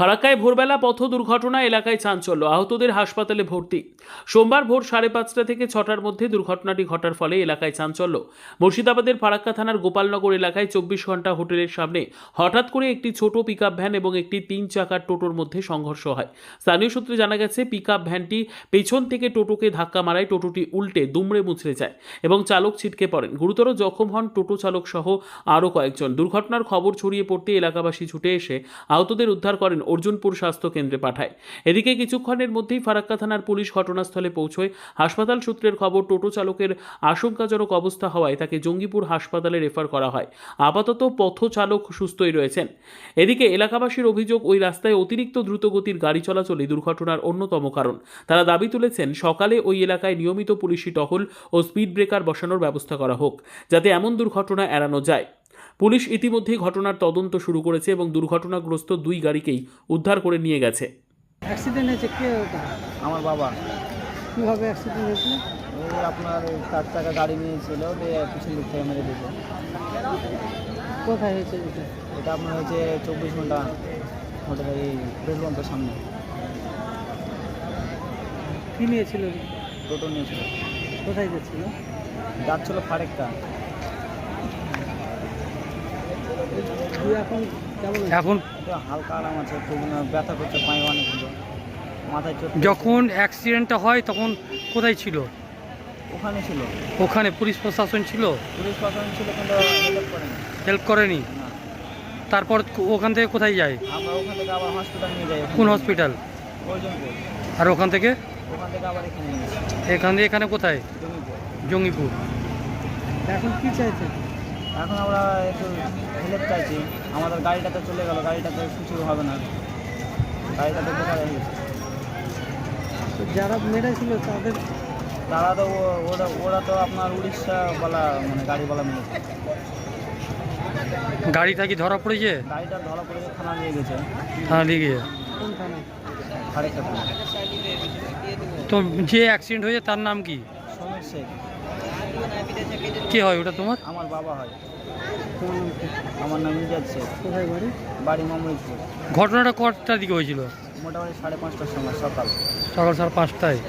ফারাক্কায় ভোরবেলা পথ দুর্ঘটনা এলাকায় চাঞ্চল্য। আহতদের হাসপাতালে ভর্তি। সোমবার ভোর সাড়ে পাঁচটা থেকে ছটার মধ্যে দুর্ঘটনাটি ঘটার ফলে এলাকায় চাঞ্চল্য। মুর্শিদাবাদের ফারাক্কা থানার গোপালনগর এলাকায় চব্বিশ ঘণ্টা হোটেলের সামনে হঠাৎ করে একটি ছোট পিকআপ ভ্যান এবং একটি তিন চাকার টোটোর মধ্যে সংঘর্ষ হয়। স্থানীয় সূত্রে জানা গেছে পিকআপ ভ্যানটি পেছন থেকে টোটোকে ধাক্কা মারায় টোটোটি উল্টে দুমড়ে মুচড়ে যায় এবং চালক ছিটকে পড়েন। গুরুতর জখম হন টোটো চালক সহ আরও কয়েকজন। দুর্ঘটনার খবর ছড়িয়ে পড়তে এলাকাবাসী ছুটে এসে আহতদের উদ্ধার করেন অর্জুনপুর স্বাস্থ্য কেন্দ্রে পাঠায়। এদিকে কিছুক্ষণের মধ্যেই ফারাক্কা থানার পুলিশ ঘটনাস্থলে পৌঁছয়। হাসপাতাল সূত্রের খবর, টোটো চালকের আশঙ্কাজনক অবস্থা হওয়ায় তাকে জঙ্গিপুর হাসপাতালে রেফার করা হয়। আপাতত পথ চালক সুস্থই রয়েছেন। এদিকে এলাকাবাসীর অভিযোগ, ওই রাস্তায় অতিরিক্ত দ্রুতগতির গাড়ি চলাচলই দুর্ঘটনার অন্যতম কারণ। তারা দাবি তুলেছেন, সকালে ওই এলাকায় নিয়মিত পুলিশি টহল ও স্পিড ব্রেকার বসানোর ব্যবস্থা করা হোক, যাতে এমন দুর্ঘটনা এড়ানো যায়। পুলিশ ইতিমধ্যেই ঘটনার তদন্ত শুরু করেছে এবং দুর্ঘটনাগ্রস্ত দুই গাড়িকেই উদ্ধার করে নিয়ে গেছে। অ্যাক্সিডেন্ট হয়েছে কে ওটা? আমার বাবা। কীভাবে অ্যাক্সিডেন্ট হয়েছিল ওই আপনার ওই চার চাকা গাড়ি নিয়েছিল দিয়ে পিছন দিক থেকে মেরে দিয়েছে। কোথায় হয়েছে এটা এটা আপনার হচ্ছে চব্বিশ ঘণ্টা হোটেল এই বেলবন্তের সামনে। কী নিয়েছিল? টোটো নিয়েছিল। কোথায় যাচ্ছিল? যাচ্ছিল ফারেকটা এখন কেমন এখন হালকা আরাম আছে মানে ব্যথা করছে পায়ে অনেক মাথায় যখন অ্যাক্সিডেন্টটা হয় তখন কোথায় ছিল? ওখানে ছিল। ওখানে পুলিশ প্রশাসন ছিল? পুলিশ প্রশাসন ছিল কিন্তু হেল্প করেনি। হেল্প করেনি? তারপর ওখান থেকে কোথায় যায়? আমরা ওখান থেকে আবার হসপিটাল নিয়ে যাই। কোন হসপিটাল আর ওখান থেকে? ওখান থেকে আবার এখানে এখান থেকে এখানে কোথায়? জঙ্গিপুর। এখন কি চাইছে এখন আমরা একটু হেল্প চাইছি। আমাদের গাড়িটা তো চলে গেল গাড়িটা তো কিছু হবে না। গাড়িটা তো বেকার হয়ে গেছে তো যারা মেরেছিল তাদের তারা তো ওরা ওরা তো আপনার উড়িষ্যা বলা মানে গাড়িওয়ালা মেরেছে। গাড়িটা কি ধরা পড়েছে? গাড়িটা ধরা পড়েছে থানা নিয়ে গেছে। লিগে কোন থানায় তো যে অ্যাক্সিডেন্ট হয়েছে তার নাম কি? আমির শেখ। কে হয় ওটা তোমার? আমার বাবা হয়। আমার নাম ইজাজ শেখ। কোথায় বাড়ি? বাড়ি মামুইপুর ঘটনাটা কটার দিকে হয়েছিল? মোটামুটি সাড়ে পাঁচটার সময় সকাল। সকাল সাড়ে পাঁচটায়।